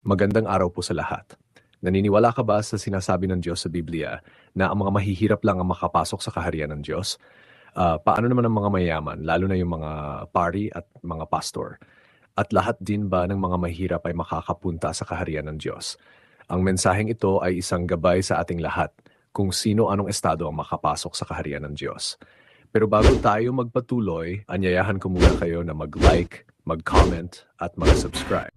Magandang araw po sa lahat. Naniniwala ka ba sa sinasabi ng Diyos sa Biblia na ang mga mahihirap lang ang makapasok sa kaharian ng Diyos? Uh, paano naman ang mga mayaman, lalo na yung mga pari at mga pastor? At lahat din ba ng mga mahirap ay makakapunta sa kaharian ng Diyos? Ang mensaheng ito ay isang gabay sa ating lahat kung sino anong estado ang makapasok sa kaharian ng Diyos. Pero bago tayo magpatuloy, anyayahan ko muna kayo na mag-like, mag-comment at mag-subscribe.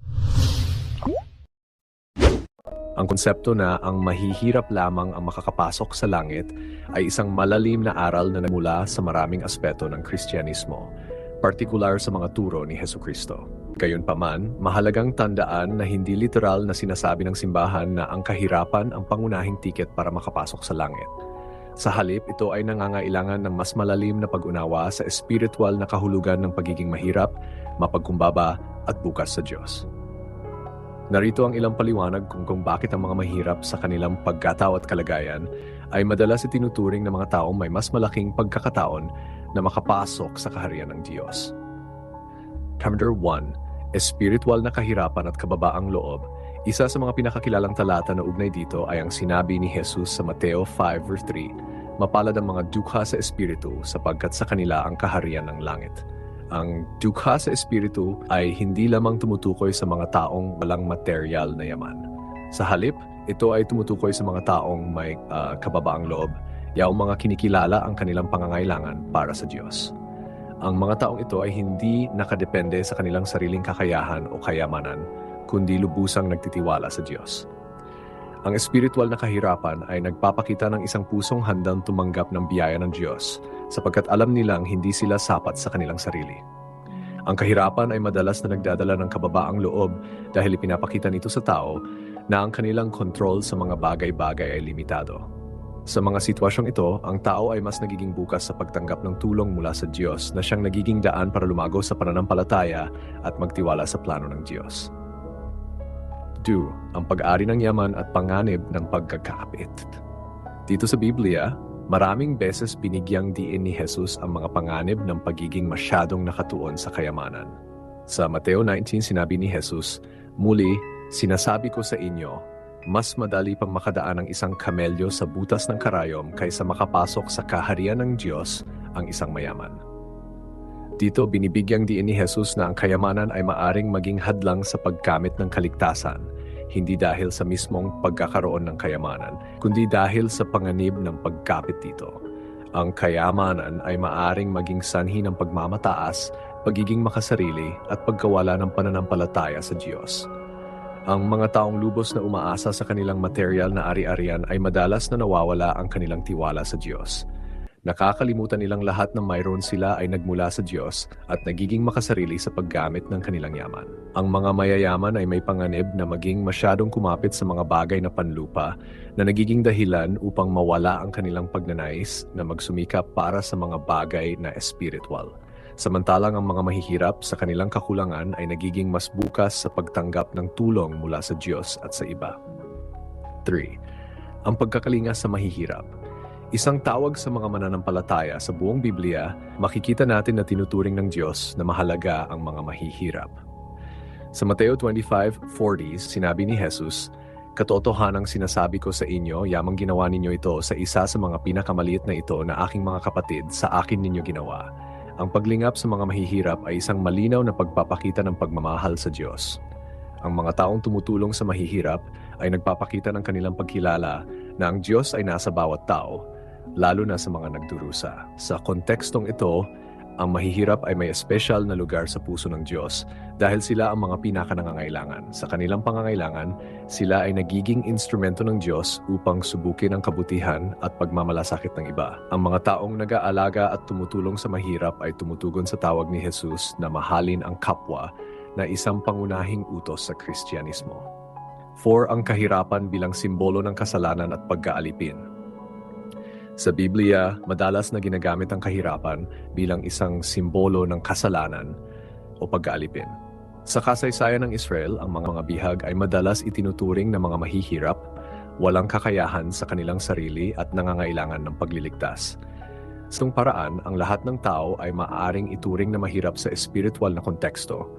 Ang konsepto na ang mahihirap lamang ang makakapasok sa langit ay isang malalim na aral na nagmula sa maraming aspeto ng Kristyanismo, partikular sa mga turo ni Heso Kristo. Gayunpaman, mahalagang tandaan na hindi literal na sinasabi ng simbahan na ang kahirapan ang pangunahing tiket para makapasok sa langit. Sa halip, ito ay nangangailangan ng mas malalim na pag-unawa sa espiritual na kahulugan ng pagiging mahirap, mapagkumbaba at bukas sa Diyos. Narito ang ilang paliwanag kung kung bakit ang mga mahirap sa kanilang pagkatao at kalagayan ay madalas itinuturing ng mga taong may mas malaking pagkakataon na makapasok sa kaharian ng Diyos. Chapter 1, Espiritual na kahirapan at kababaang loob, isa sa mga pinakakilalang talata na ugnay dito ay ang sinabi ni Jesus sa Mateo 5 verse 3, Mapalad ang mga dukha sa Espiritu sapagkat sa kanila ang kaharian ng langit. Ang dukha sa espiritu ay hindi lamang tumutukoy sa mga taong walang material na yaman. Sa halip, ito ay tumutukoy sa mga taong may uh, kababaang loob, yaong mga kinikilala ang kanilang pangangailangan para sa Diyos. Ang mga taong ito ay hindi nakadepende sa kanilang sariling kakayahan o kayamanan, kundi lubusang nagtitiwala sa Diyos. Ang espiritual na kahirapan ay nagpapakita ng isang pusong handang tumanggap ng biyaya ng Diyos sapagkat alam nilang hindi sila sapat sa kanilang sarili. Ang kahirapan ay madalas na nagdadala ng kababaang loob dahil ipinapakita nito sa tao na ang kanilang kontrol sa mga bagay-bagay ay limitado. Sa mga sitwasyong ito, ang tao ay mas nagiging bukas sa pagtanggap ng tulong mula sa Diyos na siyang nagiging daan para lumago sa pananampalataya at magtiwala sa plano ng Diyos. 2. Ang pag-ari ng yaman at panganib ng pagkakapit. Dito sa Biblia, maraming beses binigyang diin ni Jesus ang mga panganib ng pagiging masyadong nakatuon sa kayamanan. Sa Mateo 19 sinabi ni Jesus, Muli, sinasabi ko sa inyo, mas madali pang makadaan ang isang kamelyo sa butas ng karayom kaysa makapasok sa kaharian ng Diyos ang isang mayaman. Dito binibigyang diin ni Jesus na ang kayamanan ay maaring maging hadlang sa pagkamit ng kaligtasan hindi dahil sa mismong pagkakaroon ng kayamanan, kundi dahil sa panganib ng pagkapit dito. Ang kayamanan ay maaring maging sanhi ng pagmamataas, pagiging makasarili at pagkawala ng pananampalataya sa Diyos. Ang mga taong lubos na umaasa sa kanilang material na ari-arian ay madalas na nawawala ang kanilang tiwala sa Diyos. Nakakalimutan nilang lahat ng mayroon sila ay nagmula sa Diyos at nagiging makasarili sa paggamit ng kanilang yaman. Ang mga mayayaman ay may panganib na maging masyadong kumapit sa mga bagay na panlupa na nagiging dahilan upang mawala ang kanilang pagnanais na magsumikap para sa mga bagay na espiritual. Samantalang ang mga mahihirap sa kanilang kakulangan ay nagiging mas bukas sa pagtanggap ng tulong mula sa Diyos at sa iba. 3. Ang pagkakalinga sa mahihirap – Isang tawag sa mga mananampalataya sa buong Biblia, makikita natin na tinuturing ng Diyos na mahalaga ang mga mahihirap. Sa Mateo 25:40, sinabi ni Jesus, Katotohanang sinasabi ko sa inyo, yamang ginawa ninyo ito sa isa sa mga pinakamaliit na ito na aking mga kapatid, sa akin ninyo ginawa. Ang paglingap sa mga mahihirap ay isang malinaw na pagpapakita ng pagmamahal sa Diyos. Ang mga taong tumutulong sa mahihirap ay nagpapakita ng kanilang pagkilala na ang Diyos ay nasa bawat tao lalo na sa mga nagdurusa. Sa kontekstong ito, ang mahihirap ay may espesyal na lugar sa puso ng Diyos dahil sila ang mga pinakanangangailangan. Sa kanilang pangangailangan, sila ay nagiging instrumento ng Diyos upang subukin ang kabutihan at pagmamalasakit ng iba. Ang mga taong nag-aalaga at tumutulong sa mahirap ay tumutugon sa tawag ni Jesus na mahalin ang kapwa na isang pangunahing utos sa Kristyanismo. 4. Ang kahirapan bilang simbolo ng kasalanan at pagkaalipin. Sa Biblia, madalas na ginagamit ang kahirapan bilang isang simbolo ng kasalanan o pag-aalipin. Sa kasaysayan ng Israel, ang mga mga bihag ay madalas itinuturing na mga mahihirap, walang kakayahan sa kanilang sarili at nangangailangan ng pagliligtas. Sa paraan, ang lahat ng tao ay maaaring ituring na mahirap sa espiritual na konteksto.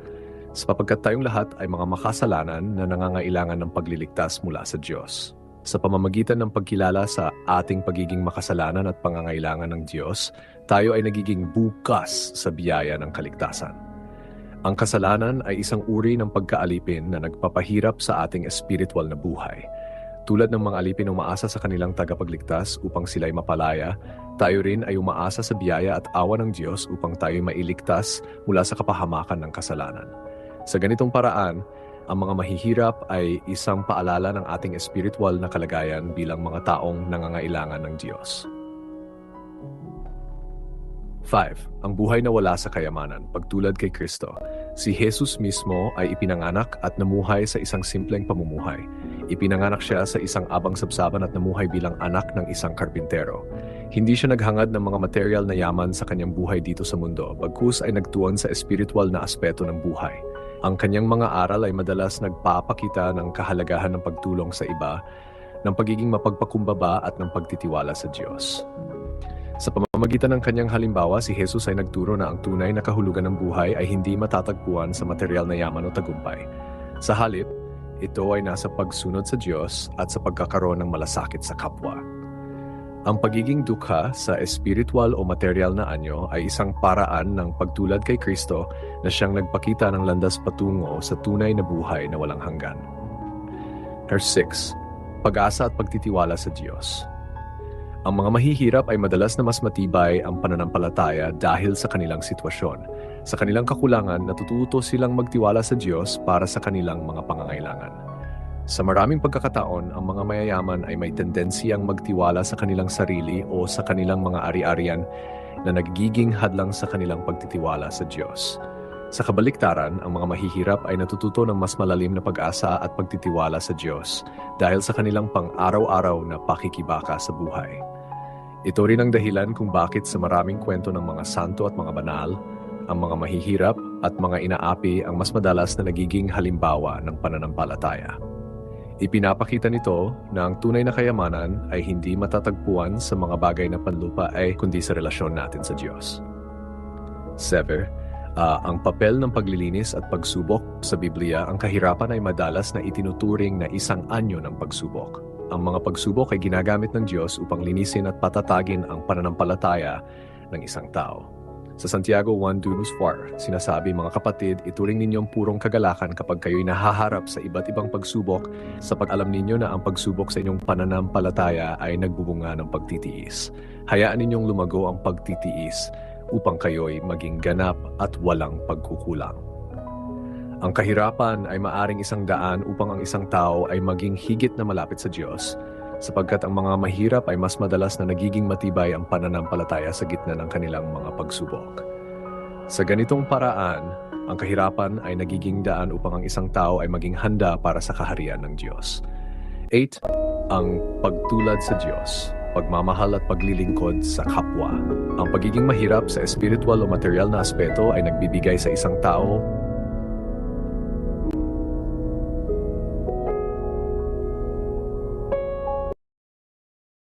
sapagkat tayong lahat ay mga makasalanan na nangangailangan ng pagliligtas mula sa Diyos. Sa pamamagitan ng pagkilala sa ating pagiging makasalanan at pangangailangan ng Diyos, tayo ay nagiging bukas sa biyaya ng kaligtasan. Ang kasalanan ay isang uri ng pagkaalipin na nagpapahirap sa ating espiritual na buhay. Tulad ng mga alipin umaasa sa kanilang tagapagligtas upang sila'y mapalaya, tayo rin ay umaasa sa biyaya at awa ng Diyos upang tayo mailigtas mula sa kapahamakan ng kasalanan. Sa ganitong paraan, ang mga mahihirap ay isang paalala ng ating espiritual na kalagayan bilang mga taong nangangailangan ng Diyos. 5. Ang buhay na wala sa kayamanan, pagtulad kay Kristo. Si Jesus mismo ay ipinanganak at namuhay sa isang simpleng pamumuhay. Ipinanganak siya sa isang abang sabsaban at namuhay bilang anak ng isang karpintero. Hindi siya naghangad ng mga material na yaman sa kanyang buhay dito sa mundo, bagkus ay nagtuon sa espiritual na aspeto ng buhay. Ang kanyang mga aral ay madalas nagpapakita ng kahalagahan ng pagtulong sa iba, ng pagiging mapagpakumbaba at ng pagtitiwala sa Diyos. Sa pamamagitan ng kanyang halimbawa, si Jesus ay nagturo na ang tunay na kahulugan ng buhay ay hindi matatagpuan sa material na yaman o tagumpay. Sa halip, ito ay nasa pagsunod sa Diyos at sa pagkakaroon ng malasakit sa kapwa. Ang pagiging dukha sa espiritual o material na anyo ay isang paraan ng pagtulad kay Kristo na siyang nagpakita ng landas patungo sa tunay na buhay na walang hanggan. Verse 6. Pag-asa at pagtitiwala sa Diyos. Ang mga mahihirap ay madalas na mas matibay ang pananampalataya dahil sa kanilang sitwasyon. Sa kanilang kakulangan, natututo silang magtiwala sa Diyos para sa kanilang mga pangangailangan. Sa maraming pagkakataon, ang mga mayayaman ay may tendensiyang magtiwala sa kanilang sarili o sa kanilang mga ari-arian na nagiging hadlang sa kanilang pagtitiwala sa Diyos. Sa kabaliktaran, ang mga mahihirap ay natututo ng mas malalim na pag-asa at pagtitiwala sa Diyos dahil sa kanilang pang-araw-araw na pakikibaka sa buhay. Ito rin ang dahilan kung bakit sa maraming kwento ng mga santo at mga banal, ang mga mahihirap at mga inaapi ang mas madalas na nagiging halimbawa ng pananampalataya. Ipinapakita nito na ang tunay na kayamanan ay hindi matatagpuan sa mga bagay na panlupa ay kundi sa relasyon natin sa Diyos. 7. Uh, ang papel ng paglilinis at pagsubok sa Biblia, ang kahirapan ay madalas na itinuturing na isang anyo ng pagsubok. Ang mga pagsubok ay ginagamit ng Diyos upang linisin at patatagin ang pananampalataya ng isang tao. Sa Santiago 1 Dunus 4, sinasabi mga kapatid, ituring ninyong purong kagalakan kapag kayo'y nahaharap sa iba't ibang pagsubok sa pag-alam ninyo na ang pagsubok sa inyong pananampalataya ay nagbubunga ng pagtitiis. Hayaan ninyong lumago ang pagtitiis upang kayo'y maging ganap at walang pagkukulang. Ang kahirapan ay maaring isang daan upang ang isang tao ay maging higit na malapit sa Diyos, sapagkat ang mga mahirap ay mas madalas na nagiging matibay ang pananampalataya sa gitna ng kanilang mga pagsubok. Sa ganitong paraan, ang kahirapan ay nagiging daan upang ang isang tao ay maging handa para sa kaharian ng Diyos. 8. Ang pagtulad sa Diyos, pagmamahal at paglilingkod sa kapwa. Ang pagiging mahirap sa espiritual o material na aspeto ay nagbibigay sa isang tao